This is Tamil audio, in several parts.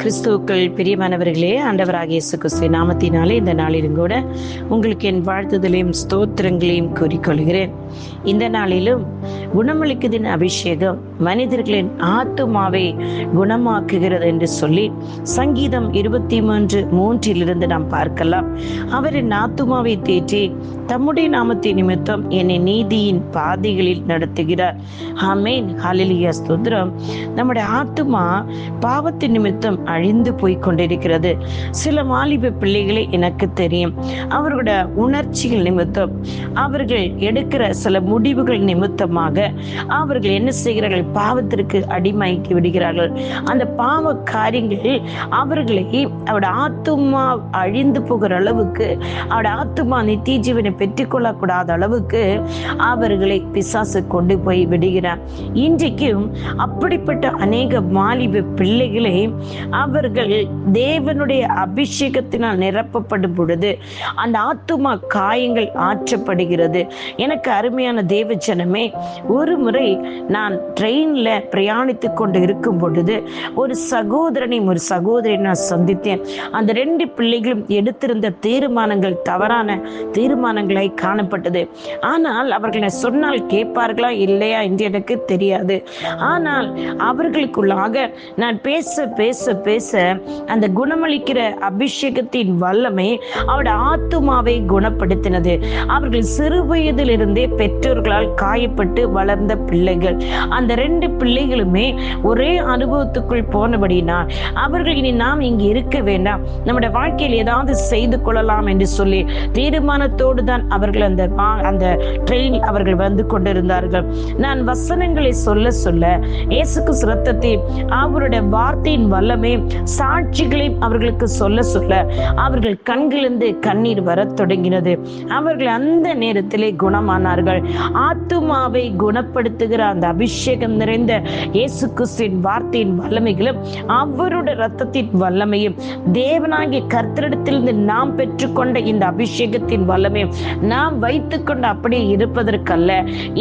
கிறிஸ்துவுக்கள் பிரியமானவர்களே ஆண்டவராகிய இயேசு கிறிஸ்து நாமத்தினாலே இந்த நாளிலும் கூட உங்களுக்கு என் வாழ்த்துதலையும் ஸ்தோத்திரங்களையும் கூறிக்கொள்கிறேன். இந்த நாளிலும் குணமளிக்குதின் அபிஷேகம் மனிதர்களின் ஆத்துமாவை குணமாக்குகிறது என்று சொல்லி சங்கீதம் இருபத்தி மூன்று மூன்றிலிருந்து நாம் பார்க்கலாம். அவரின் ஆத்துமாவை தேற்றி தம்முடைய நாமத்தை நிமித்தம் என்னை நீதியின் பாதைகளில் நடத்துகிறார். ஆமேன். ஹலிலியா ஸ்தோத்திரம். நம்முடைய ஆத்துமா பாவத்தின் நிமித்தம் அழிந்து போய் கொண்டிருக்கிறது சில வாலிப பிள்ளைகளை எனக்கு தெரியும். அவர்களோட உணர்ச்சிகள் நிமித்தம் அவர்கள் எடுக்கிற சில முடிவுகள் நிமித்தமாக அவர்கள் என்ன செய்கிறார்கள்? பாவத்திற்கு அடிமைக்கு விடுகிறார்கள். அந்த பாவ காரியங்கள் அவர்களை அவட ஆத்துமா அழிந்து போகிற அளவுக்கு அவட ஆத்துமா நித்திய ஜீவனை பெற்றுக்கொள்ளக்கூடாத அளவுக்கு அவர்களை பிசாசு கொண்டு போய் விடுகிறார். இன்றைக்கும் அப்படிப்பட்ட அநேக வாலிப பிள்ளைகளை அவர்கள் தேவனுடைய அபிஷேகத்தினால் நிரப்பப்படும் பொழுது அந்த ஆத்துமா காயங்கள் ஆற்றப்படுகிறது. எனக்கு அருமையான தேவ ஜனமே ஒரு முறை நான் ட்ரெயின்ல பிரயாணித்து கொண்டு இருக்கும் பொழுது ஒரு சகோதரனையும் ஒரு சகோதரியை நான் சந்தித்தேன். அந்த ரெண்டு பிள்ளைகளும் எடுத்திருந்த தீர்மானங்கள் தவறான தீர்மானங்களை காணப்பட்டது. ஆனால் அவர்களை சொன்னால் கேட்பார்களா இல்லையா என்று எனக்கு தெரியாது. ஆனால் அவர்களுக்குள்ளாக நான் பேச பேச பேச அந்த குணமளிக்கிற அபிஷேகத்தின் வல்லமை அவருடைய ஆத்துமாவை குணப்படுத்தினது. அவர்கள் சிறு வயதிலிருந்தே பெற்றோர்களால் காயப்பட்டு வளர்ந்த பிள்ளைகள். அந்த ரெண்டு பிள்ளைகளுமே ஒரே அனுபவத்துக்குள் போனபடினால் அவர்கள் இனி நாம் இங்கு இருக்க வேண்டாம். நம்முடைய வாழ்க்கையில் ஏதாவது செய்து கொள்ளலாம் என்று சொல்லி தீர்மானத்தோடு தான் அவர்கள் அந்த அந்த ட்ரெயின் அவர்கள் வந்து கொண்டிருந்தார்கள். நான் வசனங்களை சொல்ல சொல்ல இயேசுக்கு சிரத்தத்தை அவருடைய வார்த்தையின் வல்லமே சாட்சிகளையும் அவர்களுக்கு சொல்ல சொல்ல அவர்கள் கண்களிலிருந்து கண்ணீர் வரத் தொடங்கினது. அவர்கள் அந்த நேரத்திலே குணமானார்கள். ஆத்துமாவை குண குணப்படுத்துகிற அந்த அபிஷேகம் நிறைந்த இயேசு கிறிஸ்துவின் வார்த்தையின் வல்லமைகளும் அவருடைய ரத்தத்தின் வல்லமையும் தேவனாகிய கர்த்தரிடத்திலிருந்து நாம் பெற்றுக்கொண்ட இந்த அபிஷேகத்தின் வல்லமையும் நாம் வைத்துக்கொண்டு அப்படியே இருப்பதற்கல்ல.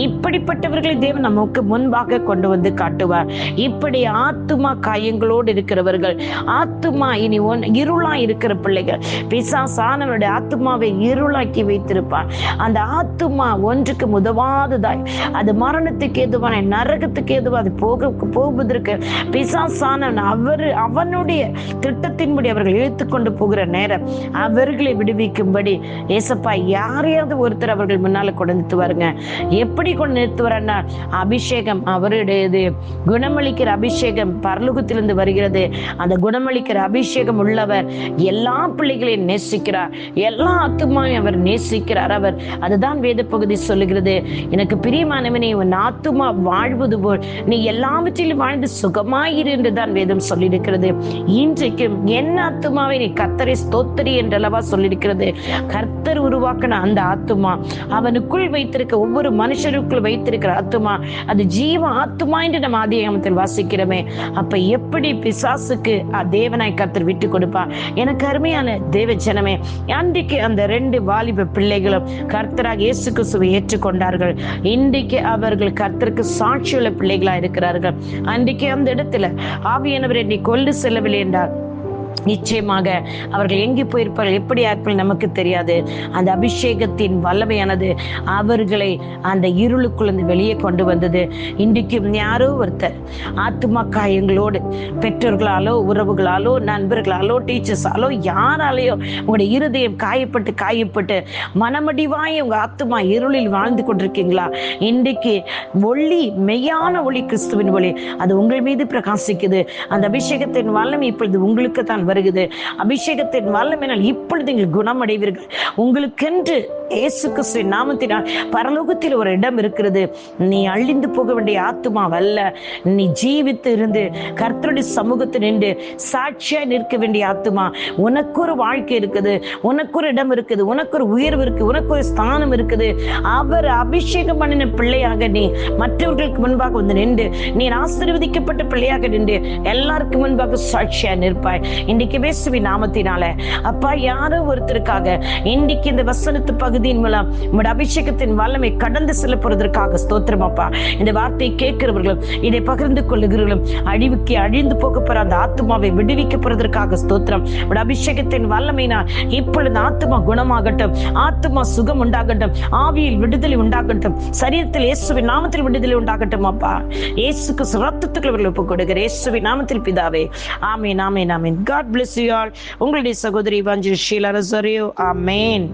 இப்படிப்பட்டவர்களை தேவன் நமக்கு முன்பாக கொண்டு வந்து காட்டுவார். இப்படி ஆத்துமா காயங்களோடு இருக்கிறவர்கள் ஆத்துமா இனி ஒன் இருளா இருக்கிற பிள்ளைகள் பிசாசானவருடைய ஆத்துமாவை இருளாக்கி வைத்திருப்பார். அந்த ஆத்துமா ஒன்றுக்கு உதவாததாய் அது மரணத்துக்கு ஏதுவான நரகத்துக்கு ஏதுவா அது போக போவதற்கு பிசாசான அவர் அவனுடைய திட்டத்தின்படி அவர்கள் இழுத்து கொண்டு போகிற நேரம் அவர்களை விடுவிக்கும்படி ஏசப்பா யாரையாவது ஒருத்தர் அவர்கள் முன்னால கொண்டு நிறுத்துவாருங்க. எப்படி கொண்டு நிறுத்துவாருன்னா அபிஷேகம் அவருடையது குணமளிக்கிற அபிஷேகம் பரலோகத்திலிருந்து வருகிறது. அந்த குணமளிக்கிற அபிஷேகம் உள்ளவர் எல்லா பிள்ளைகளையும் நேசிக்கிறார். எல்லா ஆத்துமாவையும் அவர் நேசிக்கிறார். அவர் அதுதான் வேத பகுதி சொல்லுகிறது. எனக்கு பிரியமானவர் தேவனே உன் ஆத்துமா வாழ்வது போல். நீ எல்லாவற்றிலும் வாழ்ந்து சுகமாயிரு என்று தான் வேதம் சொல்லியிருக்கிறது. இன்றைக்கும் என் ஆத்துமாவை நீ கர்த்தரை ஸ்தோத்தரி என்றளவா சொல்லியிருக்கிறது. கர்த்தர் உருவாக்கின அந்த ஆத்துமா அவனுக்குள் வைத்திருக்க ஒவ்வொரு மனுஷருக்குள் வைத்திருக்கிற ஆத்துமா அது ஜீவ ஆத்துமா என்று நம்ம ஆதியாகமத்தில் வாசிக்கிறோமே. அப்ப எப்படி பிசாசுக்கு தேவனாய் கர்த்தர் விட்டு கொடுப்பா எனக்கு அருமையான தேவ ஜனமே அன்றைக்கு அந்த ரெண்டு வாலிப பிள்ளைகளும் கர்த்தராக இயேசு கிறிஸ்துவை ஏற்றுக்கொண்டார்கள். இன்றைக்கு அவர்கள் கர்த்தருக்கு சாட்சியுள்ள பிள்ளைகளா இருக்கிறார்கள். அன்றைக்கு அந்த இடத்துல ஆவியானவரை நீ கொண்டு செல்லவில்லை என்றார். நிச்சயமாக அவர்கள் எங்கே போயிருப்பார்கள் எப்படி ஆட்கள் நமக்கு தெரியாது. அந்த அபிஷேகத்தின் வல்லமையானது அவர்களை அந்த இருளுக்குள்ளேருந்து வெளியே கொண்டு வந்தது. இன்றைக்கும் யாரோ ஒருத்தர் ஆத்துமா காயங்களோடு பெற்றோர்களாலோ உறவுகளாலோ நண்பர்களாலோ டீச்சர்ஸாலோ யாராலேயோ உங்களுடைய இருதயம் காயப்பட்டு காயப்பட்டு மனமடிவாய் உங்க ஆத்துமா இருளில் வாழ்ந்து கொண்டிருக்கீங்களா? இன்றைக்கு ஒளி மெய்யான ஒளி கிறிஸ்துவின் ஒளி. அது உங்கள் மீது பிரகாசிக்குது. அந்த அபிஷேகத்தின் வல்லமை இப்பொழுது உங்களுக்கு தான் வருகிறது. அபிஷேகத்தின் வல்லமையினால் இப்பொழுது நீங்கள் குணம் அடைவீர்கள் உங்களுக்கென்று இயேசு கிறிஸ்துவின் நாமத்தினால் பரலோகத்தில் ஒரு இடம் இருக்கிறது. நீ அழிந்து போக வேண்டிய ஆத்துமாவல்ல நீ ஜீவித்து இருந்து கர்த்தருடைய சமூகத்தில் நின்று சாட்சியா நிற்க வேண்டிய ஆத்துமா. உனக்கு ஒரு வாழ்க்கை இருக்குது. உனக்கு ஒரு இடம் இருக்குது. உனக்கு ஒரு உயர்வு இருக்கு உனக்கு ஒரு ஸ்தானம் இருக்குது. அவர் அபிஷேகம் பண்ணின பிள்ளையாக நீ மற்றவர்களுக்கு முன்பாக வந்து நின்று நீ ஆசீர்வதிக்கப்பட்ட பிள்ளையாக நின்று எல்லாருக்கும் முன்பாக சாட்சியா நிற்பாய். இன்னைக்கு பேசுவி நாமத்தினால. அப்பா யாரோ ஒருத்தருக்காக இன்றைக்கு இந்த வசனத்து பகுதியின் மூலம் உங்களோட அபிஷேகத்தின் வல்லமை கடந்து செல்லப்படுவதற்காக ஸ்தோத்திரம் அப்பா. இந்த வார்த்தையை கேட்கிறவர்களும் இதை பகிர்ந்து கொள்ளுகிறவர்களும் அழிவுக்கு அழிந்து போக போற அந்த ஆத்மாவை விடுவிக்க போறதற்காக ஸ்தோத்திரம். உங்களோட அபிஷேகத்தின் வல்லமைனா இப்பொழுது ஆத்மா குணமாகட்டும் ஆத்மா சுகம் உண்டாகட்டும் ஆவியில் விடுதலை உண்டாகட்டும் சரீரத்தில் இயேசுவின் நாமத்தில் விடுதலை உண்டாகட்டும் அப்பா. இயேசுக்கு ரத்தத்துக்குள் இவர்கள் ஒப்புக் கொடுக்கிற இயேசுவின் நாமத்தில் பிதாவே. ஆமே நாமே ஆமேன். காட் பிளஸ் யூ ஆல் உங்களுடைய சகோதரி வஞ்சி ஷீலா ரசரியோ ஆமேன்